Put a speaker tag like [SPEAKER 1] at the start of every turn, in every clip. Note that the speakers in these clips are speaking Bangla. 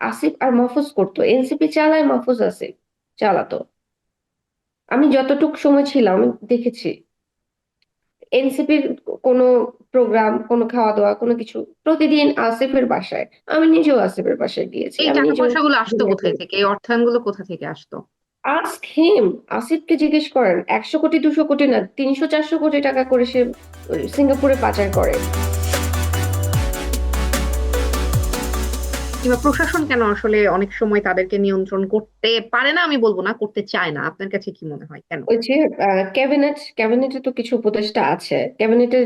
[SPEAKER 1] আসিফ আর মাহফুজ করতো। এনসিপি চালায় মাহফুজ আসিফ চালাতো। আমি যতটুক সময় ছিলাম আমি দেখেছি। এনসিপির কোনো প্রোগ্রাম কোনো খাওয়া দাওয়া কোনো কিছু প্রতিদিন আসিফের বাসায়। আমি নিজেও আসিফের বাসায় গিয়েছি।
[SPEAKER 2] এই
[SPEAKER 1] আমি
[SPEAKER 2] টাকা পয়সাগুলো আসতো কোথায় থেকে? এই অর্থায়নগুলো কোথা থেকে আসতো?
[SPEAKER 1] আস্ক হিম আসিফকে জিজ্ঞেস করেন একশো কোটি দুশো কোটি না তিনশো চারশো কোটি টাকা করে সে সিঙ্গাপুরে পাচার করে।
[SPEAKER 2] কিংবা প্রশাসন কেন আসলে অনেক সময় তাদেরকে নিয়ন্ত্রণ করতে পারে না, আমি বলব না, করতে চায় না? আপনার কাছে কি মনে হয়? কেন?
[SPEAKER 1] ওই যে ক্যাবিনেট, ক্যাবিনেটে তো কিছু উপদেষ্টা আছে। ক্যাবিনেটে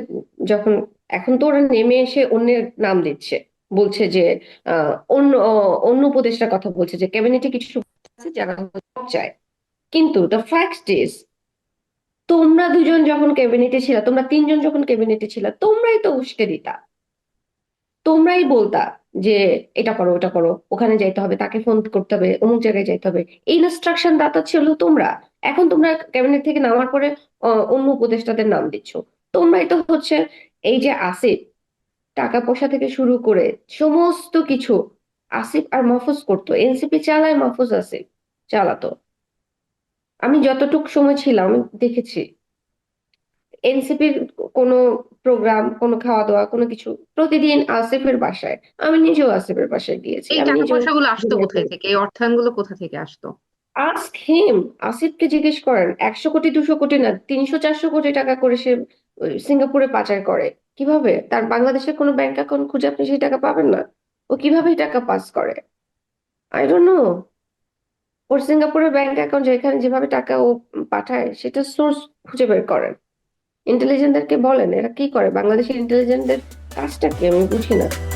[SPEAKER 1] যখন, এখন তো ওরা নেমে এসে অন্যের নাম দিচ্ছে। বলছে যে অন্য অন্য উপদেষ্টার কথা বলছে যে, ক্যাবিনেটে কিছু আছে যারা চায়। কিন্তু দ্য ফ্যাক্ট ইজ তোমরা দুজন যখন ক্যাবিনেটে ছিলা, তোমরা তিনজন যখন ক্যাবিনেটে ছিলা, তোমরাই তো উস্কে দিতা। তোমরাই বলতা যে এটা করো, ওটা করো, ওখানে যাইতে হবে, তাকে ফোন করতে হবে, অমুক জায়গায় যাইতে হবে। এই ইনস্ট্রাকশন দাতা ছিল তোমরা। এখন তোমরা ক্যাবিনেট থেকে নামার পরে অন্য উপদেষ্টাদের নাম দিচ্ছ। তোমরাই তো হচ্ছে এই যে আসিফ, টাকা পয়সা থেকে শুরু করে সমস্ত কিছু আসিফ আর মাহফুজ করতো। এনসিপি চালায় মাহফুজ আসিফ, চালাতো। আমি যতটুক সময় ছিলাম দেখেছি। এনসিপির কোনো প্রোগ্রাম কোনো খাওয়া দাওয়া কোনো কিছু। প্রতিদিন আসিফের বাসায়। আমি নিজেও আসিফের বাসায় গিয়েছি।
[SPEAKER 2] এই
[SPEAKER 1] আমি
[SPEAKER 2] টাকা
[SPEAKER 1] নিজেও
[SPEAKER 2] পয়সাগুলো আসতো কোথায় থেকে? এই অর্থায়নগুলো কোথা থেকে আসতো?
[SPEAKER 1] আস্ক হিম আসিফকে জিজ্ঞেস করেন একশো কোটি দুশো কোটি না তিনশো চারশো কোটি টাকা করে সে ওই সিঙ্গাপুরে পাচার করে। কীভাবে? তার বাংলাদেশের কোনো ব্যাংক অ্যাকাউন্ট খুঁজে আপনি সেই টাকা পাবেন না? ও কীভাবে এই টাকা পাস করে? আই ডোন্ট নো ওর সিঙ্গাপুরের ব্যাংক অ্যাকাউন্ট যেখানে যেভাবে টাকা ও পাঠায় সেটা সোর্স খুঁজে বের করেন। ইন্টেলিজেন্টদেরকে বলেন? এরা কি করে? বাংলাদেশের ইন্টেলিজেন্টদের কাজটা কি? আমি বুঝি না।